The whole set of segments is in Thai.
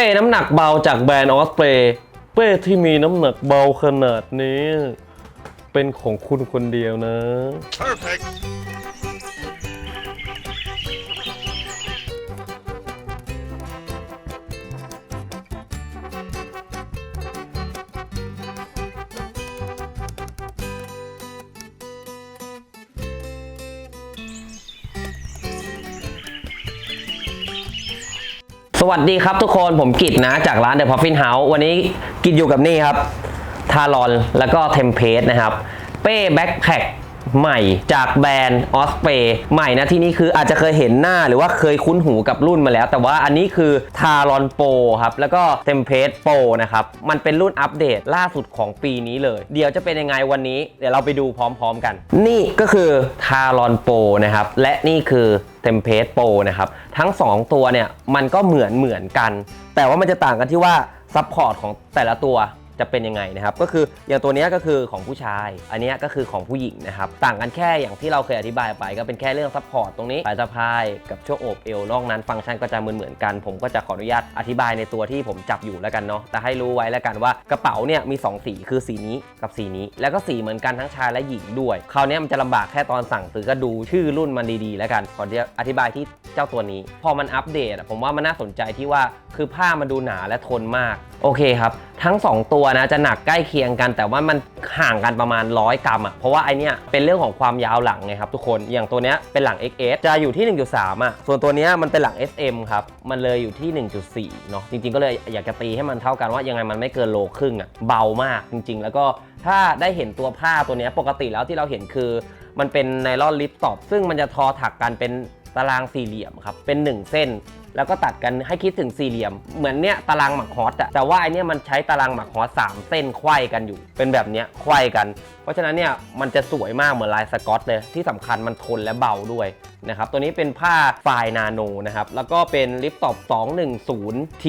ป้น้ำหนักเบาจากแบรนด์ออสเปรย์เป้ที่มีน้ำหนักเบาขนาดนี้ เป็นของคุณคนเดียวนะ Perfect. สวัสดีครับทุกคนผมกิตนะจากร้าน The Puffin House วันนี้กิตอยู่กับนี่ครับ ทารอนแล้วก็เทมเพสนะครับ เป้แบ็คแพค ใหม่จากแบรนด์ออสเปรใหม่นะที่นี่คืออาจจะเคยเห็นหน้าหรือว่าเคยคุ้นหูกับรุ่นมาแล้ว แต่ว่าอันนี้คือทารอนโปครับ แล้วก็เทมเพสโปนะครับ มันเป็นรุ่นอัปเดตล่าสุดของปีนี้เลย เดี๋ยวจะเป็นยังไงวันนี้ เดี๋ยวเราไปดูพร้อมๆกัน นี่ก็คือทารอนโปนะครับ และนี่คือเทมเพสโปนะครับ ทั้ง 2 ตัวเนี่ยมันก็เหมือนเหมือนกัน แต่ว่ามันจะต่างกันที่ว่าซัพพอร์ตของแต่ละตัว จะเป็นยังไงนะครับ ก็คืออย่างตัวนี้ก็คือของผู้ชาย อันนี้ก็คือของผู้หญิงนะครับ ต่างกันแค่อย่างที่เราเคยอธิบายไป ก็เป็นแค่เรื่องซัพพอร์ตตรงนี้สายสะพายกับช่วงโอบเอวนอกนั้นฟังก์ชันก็จะเหมือนเหมือนกัน ผมก็จะขออนุญาตอธิบายในตัวที่ผมจับอยู่แล้วกันเนาะแต่ให้รู้ไว้แล้วกันว่ากระเป๋าเนี่ยมี 2 สีคือสีนี้กับสีนี้ แล้วก็สีเหมือนกันทั้งชายและหญิงด้วยคราวนี้มันจะลำบากแค่ตอนสั่งซื้อก็ดูชื่อรุ่นมันดีๆ แล้วกันก่อนจะอธิบายที่เจ้าตัวนี้ พอมันอัปเดตผมว่ามันน่าสนใจที่ว่าคือผ้ามันดูหนาและทนมากโอเคครับ ทั้ง 2 ตัวนะจะหนักใกล้เคียงกัน แต่ว่ามันห่างกันประมาณ 100 กรัมอะเพราะว่าไอเนี้ยเป็นเรื่องของความยาวหลังไงครับทุกคนอย่างตัวเนี้ยเป็นหลัง XS จะอยู่ที่ 1.3 อะ ส่วนตัวเนี้ยมันเป็นหลัง SM ครับ มันเลยอยู่ที่ 1.4 เนาะจริงๆ ก็เลยอยากจะตีให้มันเท่ากันว่ายังไงมันไม่เกินโลครึ่งอะเบามากจริง ๆ แล้วก็ถ้าได้เห็นตัวผ้าตัวเนี้ยปกติแล้วที่เราเห็นคือ มันเป็นไนลอนลิปตอบซึ่งมันจะทอถักกันเป็นตารางสี่เหลี่ยมครับเป็นหนึ่งเส้น แล้วก็ตัดกันให้คิดถึงสี่เหลี่ยม เหมือนเนี้ยตารางหมักฮอตอะแต่ว่าไอเนี้ยมันใช้ตารางหมักฮอตสามเส้นไขว้กันอยู่ เป็นแบบเนี้ยไขว้กัน เพราะฉะนั้นเนี่ยมันจะสวยมากเหมือนลายสกอตเลย ที่สำคัญมันทนและเบาด้วยนะครับ ตัวนี้เป็นผ้าไฟนาโนนะครับ แล้วก็เป็นลิปตอบ 210T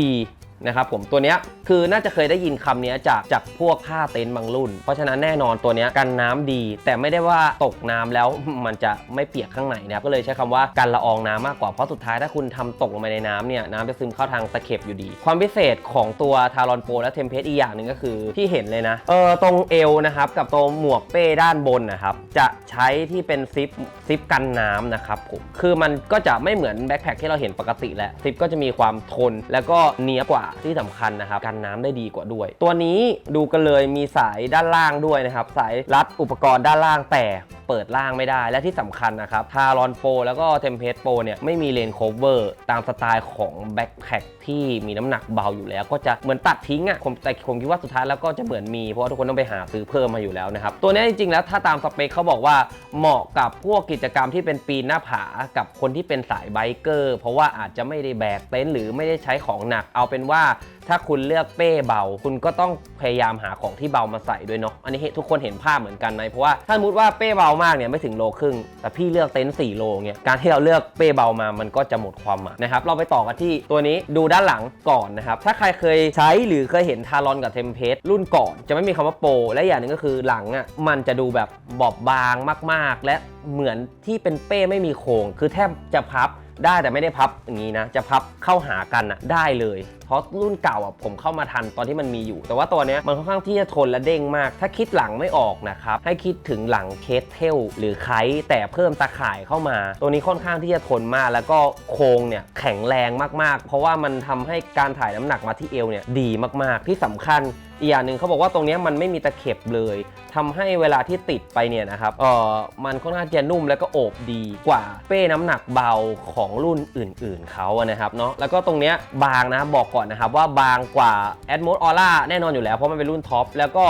นะครับผมตัวเนี้ยคือน่าจะเคยได้ยินคำเนี้ยจากจากพวกผ้าเต็นท์บางรุ่น เพราะฉะนั้นแน่นอนตัวเนี้ยกันน้ำดี แต่ไม่ได้ว่าตกน้ำแล้ว มันจะไม่เปียกข้างในนะครับก็เลยใช้คำว่ากันละอองน้ำมากกว่าเพราะสุดท้ายถ้าคุณทำตกลงไปในน้ำเนี่ยน้ำจะซึมเข้าทางตะเข็บอยู่ดี ความพิเศษของตัวทารอนโปและเทมเพสอีกอย่างหนึ่งก็คือที่เห็นเลยนะเออตรงเอวนะครับกับตรงหมวกเป้ด้านบนนะครับจะใช้ที่เป็นซิปซิปกันน้ำนะครับผมคือมันก็จะไม่เหมือนแบ็คแพคที่เราเห็นปกติแหล้วซิปก็จะมีความทนแล้วก็เนียบกว่าที่สำคัญนะครับกันน้ำได้ดีกว่าด้วย ตัวนี้ดูกันเลยมีสายด้านล่างด้วยนะครับ สายรัดอุปกรณ์ด้านล่างแต่ เปิดล่างไม่ได้ และที่สำคัญนะครับทารอนโปแล้วก็เทมเพสโปเนี่ยไม่มีเลนโคเวอร์ตามสไตล์ของแบ็คแพคที่มีน้ำหนักเบาอยู่แล้ว ก็จะเหมือนตัดทิ้งอะ่ะผมแต่ผมคิดว่าสุดท้ายแล้วก็จะเหมือนมีเพราะว่าทุกคนต้องไปหาซื้อเพิ่มมาอยู่แล้วนะครับตัวนี้จริงๆแล้วถ้าตามสเปคเขาบอกว่าเหมาะกับพวกกิจกรรมที่เป็นปีนหน้าผากับคนที่เป็นสายไบเกอร์ เพราะว่าอาจจะไม่ได้แบกเต็นท์หรือไม่ได้ใช้ของหนักเอาเป็นว่า ถ้าคุณเลือกเป้เบา คุณก็ต้องพยายามหาของที่เบามาใส่ด้วยเนาะอันนี้ทุกคนเห็นภาพเหมือนกันนะเพราะว่าถ้าสมมติว่าเป้เบามากเนี่ยไม่ถึงโลครึ่ง แต่พี่เลือกเต็นท์4โลเนี่ยการที่เราเลือกเป้เบามามันก็จะหมดความหมายนะครับเราไปต่อกันที่ตัวนี้ดูด้านหลังก่อนนะครับถ้าใครเคยใช้หรือเคยเห็นทารอนกับเทมเพสรุ่นก่อน จะไม่มีคำว่าโปรและอย่างหนึ่งก็คือหลังอะมันจะดูแบบบอบบางมาก ๆ และเหมือนที่เป็นเป้ไม่มีโครงคือแทบจะพับ ได้แต่ไม่ได้พับอย่างนี้นะ จะพับเข้าหากันอะได้เลย เพราะรุ่นเก่าอะผมเข้ามาทันตอนที่มันมีอยู่ แต่ว่าตัวเนี้ยมันค่อนข้างที่จะทนและเด้งมาก ถ้าคิดหลังไม่ออกนะครับ ให้คิดถึงหลังเคสเทลหรือไคต์แต่เพิ่มตาข่ายเข้ามา ตัวนี้ค่อนข้างที่จะทนมาก แล้วก็โครงเนี่ยแข็งแรงมากๆ เพราะว่ามันทำให้การถ่ายน้ำหนักมาที่เอวเนี่ยดีมากๆ ที่สำคัญ อีกอย่างหนึ่งเขาบอกว่าตรงนี้มันไม่มีตะเข็บเลยทำให้เวลาที่ติดไปเนี่ยนะครับเออมันค่อนข้างจะนุ่มแล้วก็โอบดีกว่าเป้น้ำหนักเบาของรุ่นอื่น ๆเขาอะนะครับเนาะแล้วก็ตรงเนี้ยบางนะบอกก่อนนะครับว่าบางกว่า Atmos Aura แน่นอนอยู่แล้วเพราะมันเป็นรุ่นท็อปแล้วก็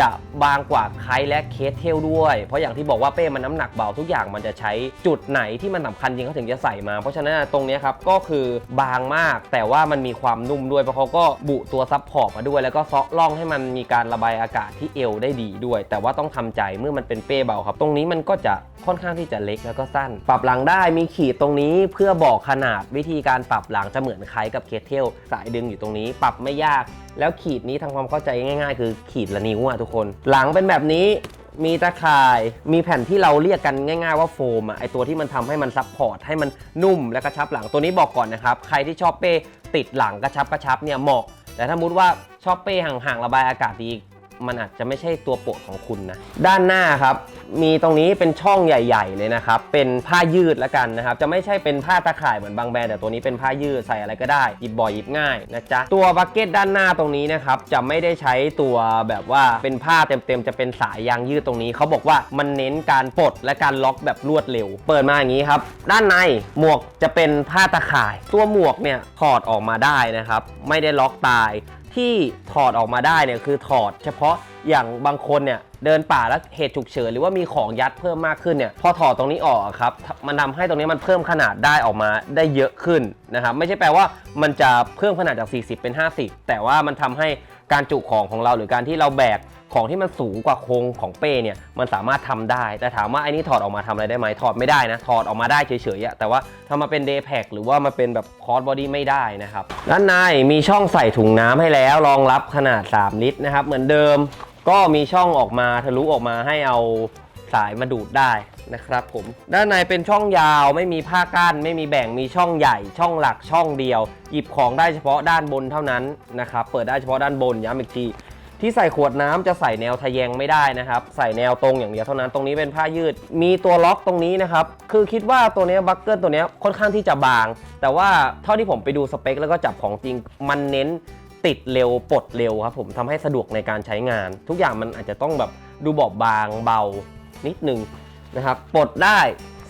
จะบางกว่าไคและเคสเทลด้วย เพราะอย่างที่บอกว่าเป้มันน้ำหนักเบาทุกอย่างมันจะใช้จุดไหนที่มันสำคัญจริงเขาถึงจะใส่มา เพราะฉะนั้นตรงนี้ครับก็คือบางมากแต่ว่ามันมีความนุ่มด้วยเพราะเขาก็บุตัวซับพอร์ตมาด้วย แล้วก็เซาะล่องให้มันมีการระบายอากาศที่เอวได้ดีด้วย แต่ว่าต้องทำใจเมื่อมันเป็นเป้เบาครับ ตรงนี้มันก็จะค่อนข้างที่จะเล็กแล้วก็สั้น ปรับหลังได้มีขีดตรงนี้เพื่อบอกขนาดวิธีการปรับหลังจะเหมือนคล้ายกับเคสเทลสายดึงอยู่ตรงนี้ ปรับไม่ยาก แล้วขีดนี้ทำความเข้าใจง่ายๆ คือขีดละนิ้วอะทุกคน หลังเป็นแบบนี้มีตะข่าย มีแผ่นที่เราเรียกกันง่าย ๆ ว่าโฟมอะไอตัวที่มันทำให้มันซับพอร์ตให้มันนุ่มและกระชับหลังตัวนี้บอกก่อนนะครับ ใครที่ชอบเป้ติดหลังกระชับกระชับเนี่ยเหมาะ แต่ถ้ามุดว่าชอบเป้ห่างๆระบายอากาศดี มันอาจจะไม่ใช่ตัวโปรดของคุณนะ ด้านหน้าครับ มีตรงนี้เป็นช่องใหญ่ ๆ เลยนะครับ เป็นผ้ายืดล้วกันนะครับ จะไม่ใช่เป็นผ้าตะข่ายเหมือนบางแบรนด์แต่ตัวนี้เป็นผ้ายืดใส่อะไรก็ได้ หยิบบ่อยหยิบง่ายนะจ๊ะ ตัวบักเก็ตด้านหน้าตรงนี้นะครับ จะไม่ได้ใช้ตัวแบบว่าเป็นผ้าเต็มๆ จะเป็นสายยางยืดตรงนี้ เขาบอกว่ามันเน้นการปลดและการล็อกแบบรวดเร็ว เปิดมาอย่างนี้ครับ ด้านในหมวกจะเป็นผ้าตะข่าย ตัวหมวกเนี่ยถอดออกมาได้นะครับ ไม่ได้ล็อกตาย ที่ถอดออกมาได้เนี่ยคือถอดเฉพาะอย่างบางคนเนี่ย เดินป่าแล้วเหตุฉุกเฉินหรือว่ามีของยัดเพิ่มมากขึ้นเนี่ยพอถอดตรงนี้ออกครับมันทำให้ตรงนี้มันเพิ่มขนาดได้ออกมาได้เยอะขึ้นนะครับไม่ใช่แปลว่ามันจะเพิ่มขนาดจาก 40 เป็น 50 แต่ว่ามันทำให้การจุของของเราหรือการที่เราแบกของที่มันสูงกว่าโครงของเป้เนี่ยมันสามารถทำได้ แต่ถามว่าไอ้นี่ถอดออกมาทำอะไรได้ไหมถอดไม่ได้นะถอดออกมาได้เฉยๆแต่ว่าถ้ามาเป็นเดย์แพคหรือว่ามาเป็นแบบคอร์สบอดี้ไม่ได้นะครับด้านในมีช่องใส่ถุงน้ำให้แล้วรองรับขนาด 3 ลิตรนะครับเหมือนเดิม ก็มีช่องออกมาทะลุออกมาให้เอาสายมาดูดได้นะครับผมด้านในเป็นช่องยาวไม่มีผ้ากั้น ไม่มีแบ่งมีช่องใหญ่ ช่องหลักช่องเดียว หยิบของได้เฉพาะด้านบนเท่านั้นนะครับเปิดได้เฉพาะด้านบนย้ำอีกทีที่ใส่ขวดน้ำจะใส่แนวทะแยงไม่ได้นะครับ ใส่แนวตรงอย่างเดียวเท่านั้นตรงนี้เป็นผ้ายืด มีตัวล็อกตรงนี้นะครับ คือคิดว่าตัวนี้บัคเกิลตัวนี้ค่อนข้างที่จะบาง แต่ว่าเท่าที่ผมไปดูสเปคแล้วก็จับของจริงมันเน้น ติดเร็วปลดเร็วครับผมทำให้สะดวกในการใช้งาน ทุกอย่างมันอาจจะต้องแบบดูบอบบางเบานิดนึงนะครับปลดได้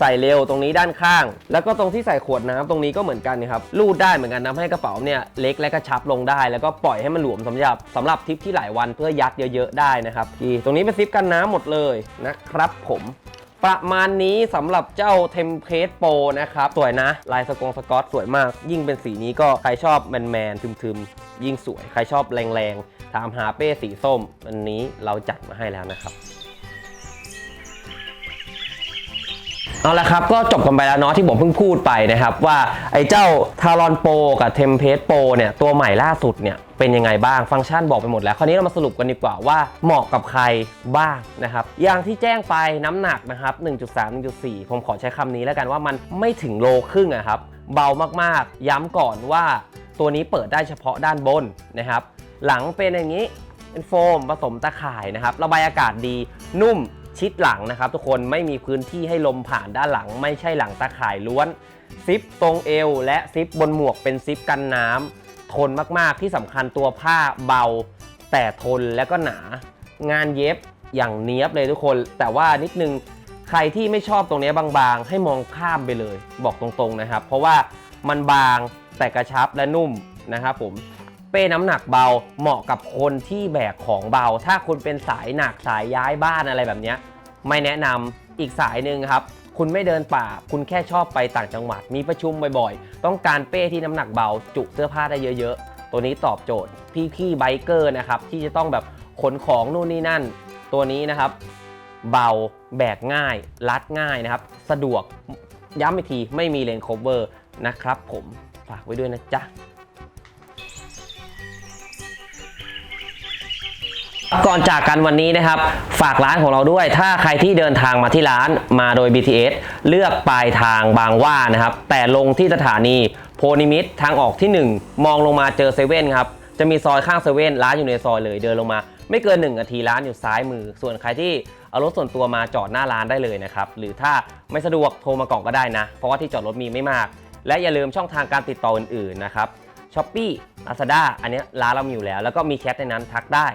ใส่เร็วตรงนี้ด้านข้าง แล้วก็ตรงที่ใส่ขวดน้ำตรงนี้ก็เหมือนกันนะครับรูดได้เหมือนกันทำให้กระเป๋าเนี่ยเล็กและกระชับลงได้ แล้วก็ปล่อยให้มันหลวมสำหรับสำหรับทริปที่หลายวันเพื่อยัดเยอะ ๆ ได้นะครับทีตรงนี้เป็นซิปกันน้ำหมดเลยนะครับผม ประมาณนี้สำหรับเจ้าเทมเพลตโปรนะครับ สวยนะ ลายสกงสกอตสวยมาก ยิ่งเป็นสีนี้ก็ใครชอบแมนๆทึมๆ ยิ่งสวย ใครชอบแรงๆ ถามหาเป้สีส้ม อันนี้เราจัดมาให้แล้วนะครับเอาละครับก็จบกันไปแล้วเนาะที่ผมเพิ่งพูดไปนะครับว่าไอ้เจ้าทารอนโปกับเทมเพ t โปเนี่ยตัวใหม่ล่าสุดเนี่ย เป็นยังไงบ้างฟังก์ชันบอกไปหมดแล้วคราวนี้เรามาสรุปกันดีกว่าว่าเหมาะกับใครบ้างนะครับอย่างที่แจ้งไปน้ำหนักนะครับ 1.3 1.4 ผมขอใช้คำนี้แล้วกันว่ามันไม่ถึงโลครึ่งอะครับเบามากๆ ย้ำก่อนว่าตัวนี้เปิดได้เฉพาะด้านบนนะครับ หลังเป็นอย่างนี้เป็นโฟมผสมตะข่ายนะครับ ระบายอากาศดีนุ่มชิดหลังนะครับ ทุกคนไม่มีพื้นที่ให้ลมผ่านด้านหลัง ไม่ใช่หลังตะข่ายล้วนซิปตรงเอวและซิปบนหมวกเป็นซิปกันน้ำ ทนมากๆ ที่สำคัญตัวผ้าเบา แต่ทนและก็หนา งานเย็บอย่างเนี้ยบเลยทุกคน แต่ว่านิดนึงใครที่ไม่ชอบตรงนี้บางๆ ให้มองข้ามไปเลย บอกตรงๆนะครับ เพราะว่ามันบางแต่กระชับและนุ่มนะครับผมเป้น้ำหนักเบาเหมาะกับคนที่แบกของเบา ถ้าคุณเป็นสายหนักสายย้ายบ้านอะไรแบบนี้ไม่แนะนำอีกสายหนึ่งครับ คุณไม่เดินป่า คุณแค่ชอบไปต่างจังหวัด มีประชุมบ่อยๆ ต้องการเป้ที่น้ำหนักเบา จุเสื้อผ้าได้เยอะๆ ตัวนี้ตอบโจทย์ พี่ๆไบเกอร์นะครับ ที่จะต้องแบบขนของนู่นนี่นั่น ตัวนี้นะครับ เบาแบกง่าย รัดง่ายนะครับ สะดวกย้ำอีกทีไม่มีเลนโคเวอร์นะครับผมฝากไว้ด้วยนะจ๊ะ ก่อนจากกันวันนี้นะครับ ฝากร้านของเราด้วย ถ้าใครที่เดินทางมาที่ร้านมาโดย BTS เลือกปลายทางบางว่านะครับ แต่ลงที่สถานีโพนิมิตทางออกที่ 1 มองลงมาเจอเซเว่นครับ จะมีซอยข้างเซเว่นร้านอยู่ในซอยเลยเดินลงมา ไม่เกิน1นาทีร้านอยู่ซ้ายมือ ส่วนใครที่เอารถส่วนตัวมาจอดหน้าร้านได้เลยนะครับ หรือถ้าไม่สะดวกโทรมาก่อนก็ได้นะ เพราะว่าที่จอดรถมีไม่มาก และอย่าลืมช่องทางการติดต่ออื่นๆนะครับช้อปปี้ลาซาด้าอันนี้ร้านเรามีอยู่แล้ว แล้วก็มีแชทในนั้นทักได้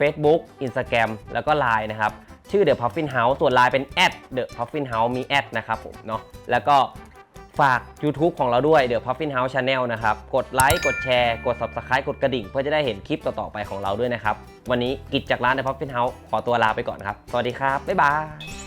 Facebook Instagram แล้วก็ Line นะครับ ชื่อ The Puffin House ส่วน Line เป็น The Puffin House มีแอดนะครับผมเนาะแล้วก็ฝาก YouTube ของเราด้วย The Puffin House Channel นะครับ กดไลค์กดแชร์ กด Subscribe กดกระดิ่ง เพื่อจะได้เห็นคลิปต่อ ๆ ไปของเราด้วยนะครับ วันนี้กิจจากร้าน The Puffin House ขอตัวลาไปก่อนครับ สวัสดีครับ บ๊ายบาย